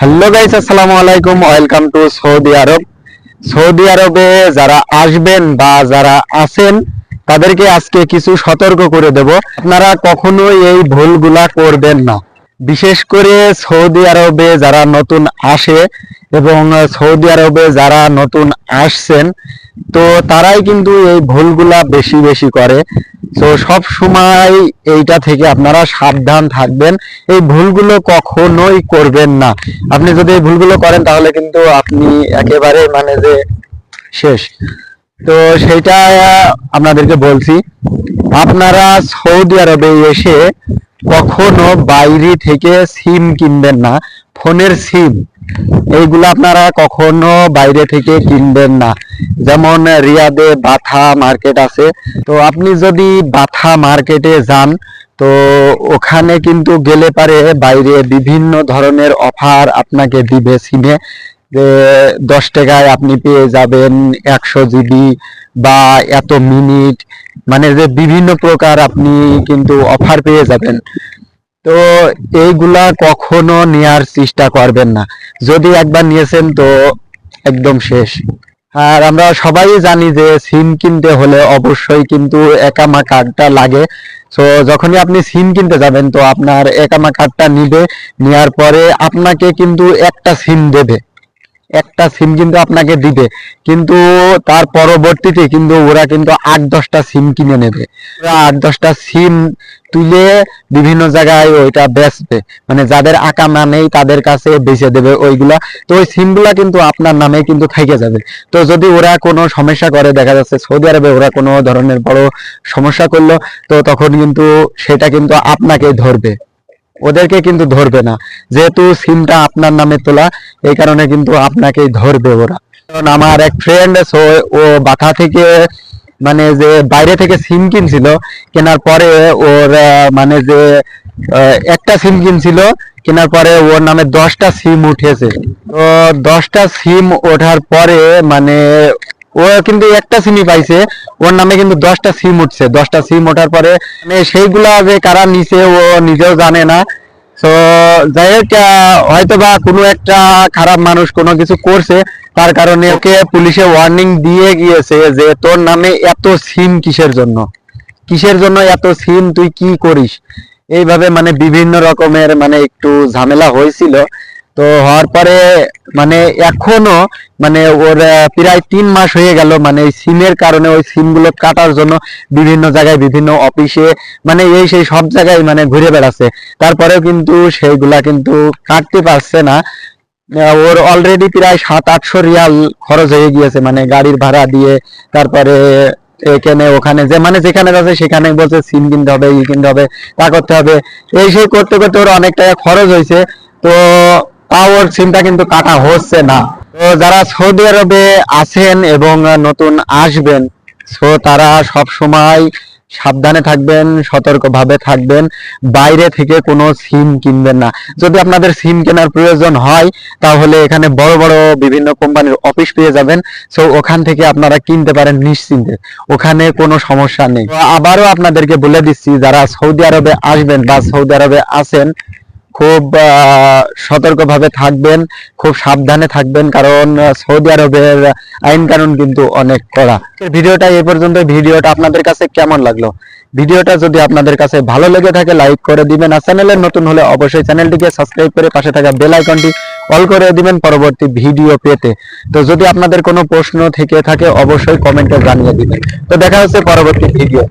Hello guys আসসালামু আলাইকুম welcome to Saudi Arab Saudi আরবে যারা আসবেন বা যারা আছেন, তাদেরকে আজকে কিছু সতর্ক করে দেব। আপনারা কখনোই এই ভুলগুলা করবেন না। বিশেষ করে সৌদি আরবে যারা নতুন আসে এবং সৌদি আরবে যারা নতুন আসছেন, তো তারাই কিন্তু এই ভুলগুলা বেশি বেশি করে। তো সব সময় এইটা থেকে আপনারা সাবধান থাকবেন। এই ভুলগুলো কখনোই করবেন না। আপনি যদি এই ভুলগুলো করেন, তাহলে কিন্তু আপনি একেবারে মানে যে শেষ। তো সেইটা আপনাদেরকে বলছি, আপনারা সৌদি আরবে এসে কখনো বাইরে থেকে সিম কিনবেন না। ফোনের সিম। এইগুলো আপনারা কখনো বাইরে থেকে কিনবেন না। যেমন রিয়াদে বাথা মার্কেট আছে। তো আপনি যদি বাথা মার্কেটে যান, তো ওখানে কিন্তু গেলে পারে বাইরে বিভিন্ন ধরনের অফার আপনাকে দিবে সিমে। যে দশ টাকায় আপনি পেয়ে যাবেন একশো জিবি বা এত মিনিট। মানে যে বিভিন্ন প্রকার আপনি কিন্তু অফার পেয়ে যাবেন। তো এইগুলা কখনো নেয়ার চেষ্টা করবেন না। যদি একবার নিয়েছেন তো একদম শেষ। আর আমরা সবাই জানি যে সিম কিনতে হলে অবশ্যই কিন্তু একামা কার্ডটা লাগে। তো যখনই আপনি সিম কিনতে যাবেন তো আপনার একামা কার্ডটা নিবে নেওয়ার পরে আপনাকে কিন্তু একটা সিম দেবে। একটা সিম কিন্তু আপনাকে দিবে। কিন্তু তার পরবর্তীতে কিন্তু ওরা কিন্তু আট, দশটা সিম কিনে নেবে। আট, দশটা সিম তুলে বিভিন্ন জায়গায় ওইটা বেচবে। মানে যাদের আকামা নেই, তাদের কাছে বেচে দেবে ওইগুলা। তো ওই সিমগুলা কিন্তু আপনার নামে কিন্তু থেকে যাবে। তো যদি ওরা কোনো সমস্যা করে, দেখা যাচ্ছে সৌদি আরবে ওরা কোনো ধরনের বড় সমস্যা করল, তো তখন কিন্তু সেটা কিন্তু আপনাকে ধরবে। ওদেরকে কিন্তু ধরবে না। যেহেতু সিমটা আপনার নামে তোলা, এই কারণে কিন্তু আপনাকেই ধরবে ওরা। কারণ আমার এক ফ্রেন্ড ও বাথা থেকে মানে যে বাইরে থেকে সিম কিনছিল, কেনার পরে ওর মানে যে একটা সিম কিনছিল, কেনার পরে ওর নামে দশটা সিম উঠেছে। তো দশটা সিম ওঠার পরে মানে ও কিন্তু একটা সিমই পাইছে, ওর নামে কিন্তু দশটা সিম উঠছে। দশটা সিম ওঠার পরে মানে সেইগুলা যে কারা নিছে, ও নিজেও জানে না। তো যাই হোক হয়তো বা কোনো একটা খারাপ মানুষ কোনো কিছু করছে, তার কারণে ওকে পুলিশে ওয়ার্নিং দিয়ে গিয়েছে যে তোর নামে এত সিম কিসের জন্য? কিসের জন্য এত সিম তুই কি করিস? এইভাবে মানে বিভিন্ন রকমের মানে একটু ঝামেলা হয়েছিল। তো হওয়ার পরে মানে এখনও মানে ওর প্রায় তিন মাস হয়ে গেল মানে এই সিমের কারণে ওই সিমগুলো কাটার জন্য বিভিন্ন জায়গায়, বিভিন্ন অফিসে মানে এই সেই সব জায়গায় মানে ঘুরে বেড়াচ্ছে। তারপরেও কিন্তু সেইগুলা কিন্তু কাটতে পারছে না। ওর অলরেডি প্রায় সাত, আটশো রিয়াল খরচ হয়ে গিয়েছে মানে গাড়ির ভাড়া দিয়ে। তারপরে এখানে, ওখানে, যে মানে যেখানে যাচ্ছে, সেখানে বলছে সিম কিনতে হবে, ই কিনতে হবে, তা করতে হবে। এই সেই করতে করতে ওর অনেক টাকা খরচ হয়েছে। তো তাও ওর সিমটা কিন্তু কাটা হচ্ছে না। তো যারা সৌদি আরবে আছেন এবং নতুন আসবেন সো তারা সব সময় সাবধানে থাকবেন, সতর্কভাবে থাকবেন, বাইরে থেকে কোনো সিম কিনবেন না। যদি আপনাদের সিম কেনার প্রয়োজন হয়, তাহলে এখানে বড় বড় বিভিন্ন কোম্পানির অফিস পেয়ে যাবেন। সো ওখান থেকে আপনারা কিনতে পারেন নিশ্চিন্তে। ওখানে কোনো সমস্যা নেই। আবারও আপনাদেরকে বলে দিচ্ছি, যারা সৌদি আরবে আসবেন বা সৌদি আরবে আছেন খুব সতর্কভাবে থাকবেন, খুব সাবধানে থাকবেন, কারণ সৌদি আরবের আইন কানুন কিন্তু অনেক কড়া। ভিডিওটা এই পর্যন্ত, ভিডিওটা আপনাদের কাছে কেমন লাগল? ভিডিওটা যদি আপনাদের কাছে ভালো লেগে থাকে, লাইক করে দিবেন, আর চ্যানেলের নতুন হলে অবশ্যই চ্যানেলটিকে সাবস্ক্রাইব করে পাশে থাকা বেল আইকনটি অল করে দিবেন পরবর্তী ভিডিও পেতে। তো যদি আপনাদের কোনো প্রশ্ন থেকে থাকে, অবশ্যই কমেন্টে জানিয়ে দিবেন। তো দেখা হচ্ছে পরবর্তী ভিডিও